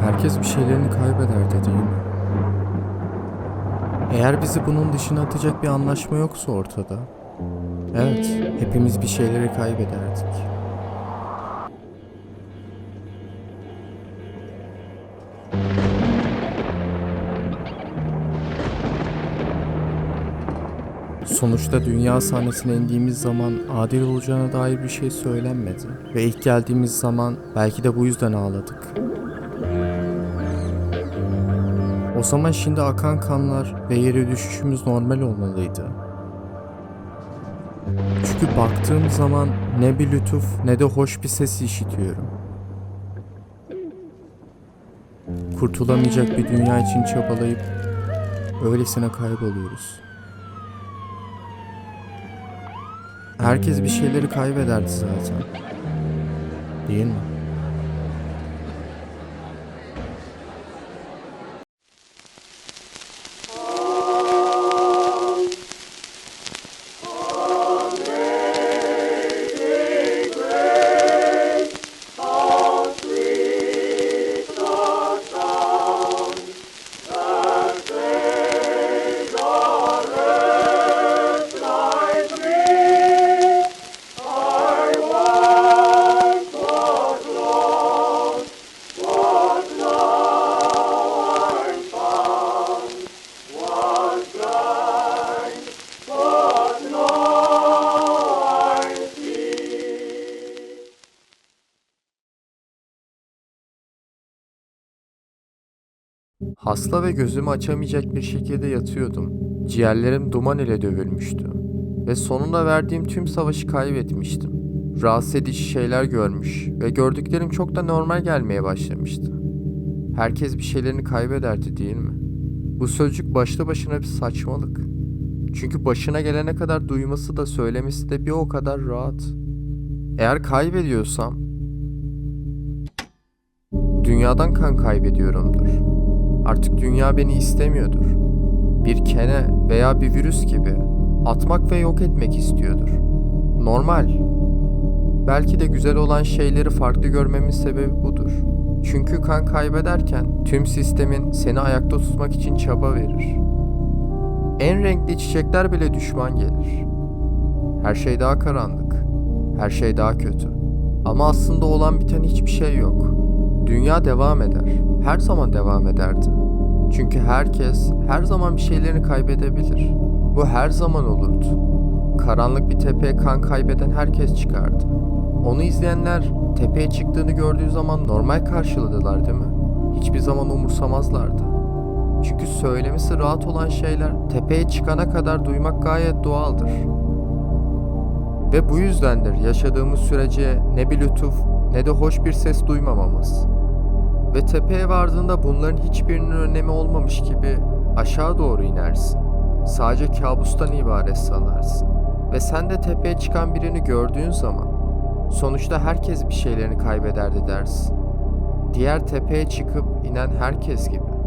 Herkes bir şeylerini kaybederdi değil? Eğer bizi bunun dışına atacak bir anlaşma yoksa ortada. Evet, hepimiz bir şeyleri kaybederdik. Sonuçta dünya sahnesine indiğimiz zaman adil olacağına dair bir şey söylenmedi. Ve ilk geldiğimiz zaman belki de bu yüzden ağladık. O zaman şimdi akan kanlar ve yere düşüşümüz normal olmalıydı. Çünkü baktığım zaman ne bir lütuf ne de hoş bir ses işitiyorum. Kurtulamayacak bir dünya için çabalayıp öylesine kayboluyoruz. Herkes bir şeyleri kaybederdi zaten. Değil mi? Hasta ve gözümü açamayacak bir şekilde yatıyordum. Ciğerlerim duman ile dövülmüştü. Ve sonunda verdiğim tüm savaşı kaybetmiştim. Rahatsız edici şeyler görmüş ve gördüklerim çok da normal gelmeye başlamıştı. Herkes bir şeylerini kaybederdi değil mi? Bu sözcük başta başına bir saçmalık. Çünkü başına gelene kadar duyması da söylemesi de bir o kadar rahat. Eğer kaybediyorsam dünyadan kan kaybediyorumdur. Artık dünya beni istemiyordur. Bir kene veya bir virüs gibi atmak ve yok etmek istiyordur. Normal. Belki de güzel olan şeyleri farklı görmemin sebebi budur. Çünkü kan kaybederken tüm sistemin seni ayakta tutmak için çaba verir. En renkli çiçekler bile düşman gelir. Her şey daha karanlık. Her şey daha kötü. Ama aslında olan biten hiçbir şey yok. Dünya devam eder. Her zaman devam ederdi. Çünkü herkes her zaman bir şeylerini kaybedebilir. Bu her zaman olurdu. Karanlık bir tepeye kan kaybeden herkes çıkardı. Onu izleyenler tepeye çıktığını gördüğü zaman normal karşıladılar değil mi? Hiçbir zaman umursamazlardı. Çünkü söylemesi rahat olan şeyler tepeye çıkana kadar duymak gayet doğaldır. Ve bu yüzdendir yaşadığımız sürece ne bir lütuf ne de hoş bir ses duymamamız. Ve tepeye vardığında bunların hiçbirinin önemi olmamış gibi aşağı doğru inersin. Sadece kabustan ibaret sanarsın. Ve sen de tepeye çıkan birini gördüğün zaman sonuçta herkes bir şeylerini kaybederdi dersin. Diğer tepeye çıkıp inen herkes gibi.